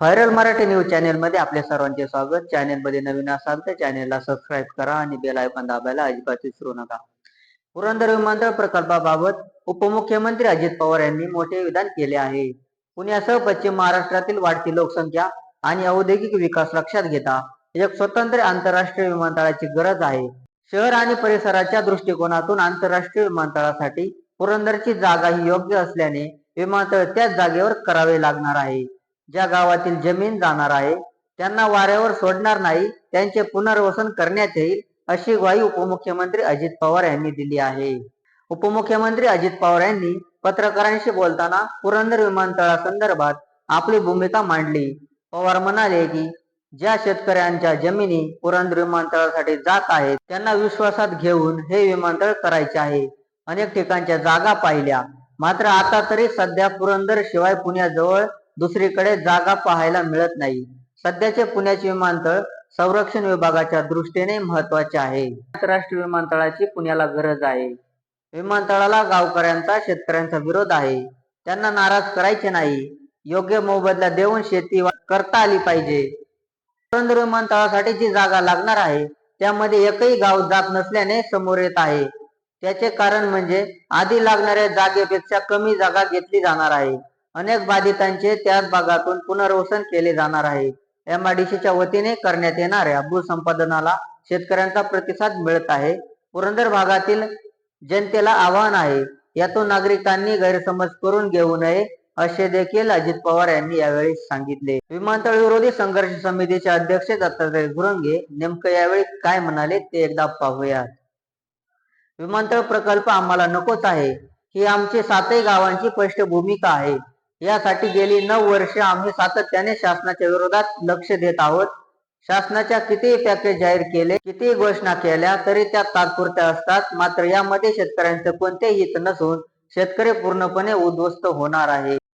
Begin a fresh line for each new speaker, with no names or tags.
Viral Marathi news channel मध्ये आपल्या सर्वांचे स्वागत. चॅनेल मध्ये नवीन असाल तर चॅनेलला सबस्क्राईब करा आणि बेल आयकॉन दाबायला अजिबात विसरू नका. पुरंदर विमानतळ प्रकल्पाबाबत उपमुख्यमंत्री अजित पवार यांनी मोठे विधान केले आहे. पुण्यासह पश्चिम महाराष्ट्रातील वाढती लोकसंख्या आणि औद्योगिक विकास लक्षात घेता एक स्वतंत्र आंतरराष्ट्रीय विमानतळाची गरज आहे. शहर आणि परिसराच्या दृष्टिकोनातून आंतरराष्ट्रीय विमानतळासाठी पुरंदरची जागा ही योग्य असल्याने विमानतळ त्याच जागेवर करावे लागणार आहे. ज्या गावातील जमीन जाणार आहे त्यांना वाऱ्यावर सोडणार नाही त्यांचे पुनर्वसन करण्यात येईल अशी ग्वाही उपमुख्यमंत्री अजित पवार यांनी दिली आहे. उपमुख्यमंत्री अजित पवार यांनी पत्रकारांशी बोलताना पुरंदर विमानतळासंदर्भात आपली भूमिका मांडली. पवार म्हणाले की ज्या शेतकऱ्यांच्या जमिनी पुरंदर विमानतळासाठी जात आहेत त्यांना विश्वासात घेऊन हे विमानतळ करायचे आहे. अनेक ठिकाणच्या जागा पाहिल्या. मात्र आता तरी सध्या पुरंदर शिवाय पुण्याजवळ दुसरीकडे जागा पाहायला मिळत नाही. सध्याचे पुण्याचे विमानतळ संरक्षण विभागाच्या दृष्टीने महत्त्वाचे आहे. आंतरराष्ट्रीय विमानतळाची पुण्याला गरज आहे. विमानतळाला गावकऱ्यांचा शेतकऱ्यांचा विरोध आहे. त्यांना नाराज करायचे नाही. योग्य मोबदला देऊन शेती करता आली पाहिजे. पुरंदर विमानतळासाठी जी जागा लागणार आहे त्यामध्ये एकही गाव जात नसल्याने समोर येत आहे. त्याचे कारण म्हणजे आधी लागणाऱ्या जागेपेक्षा कमी जागा घेतली जाणार आहे. अनेक बाधितांचे त्याच भागातून पुनर्वसन केले जाणार आहे. एमआयडीसीच्या वतीने करण्यात येणाऱ्या भूसंपादनाला शेतकऱ्यांचा प्रतिसाद मिळत आहे. पुरंदर भागातील जनतेला आव्हान आहे. यातून नागरिकांनी गैरसमज करून घेऊ नये असे देखील अजित पवार यांनी यावेळी सांगितले. विमानतळ विरोधी संघर्ष समितीचे अध्यक्ष दत्तात्रय गुरंगे नेमकं यावेळी काय म्हणाले ते एकदा पाहूयात. विमानतळ प्रकल्प आम्हाला नकोच आहे. ही आमची सातही गावांची स्पष्ट भूमिका आहे. यासाठी गेली नऊ वर्षे आम्ही सातत्याने शासनाच्या विरोधात लक्ष देत आहोत. शासनाच्या कितीही पॅकेज जाहीर केले कितीही घोषणा केल्या तरी त्या तात्पुरत्या असतात. मात्र यामध्ये शेतकऱ्यांचे कोणतेही हित नसून शेतकरी पूर्णपणे उद्ध्वस्त होणार आहे.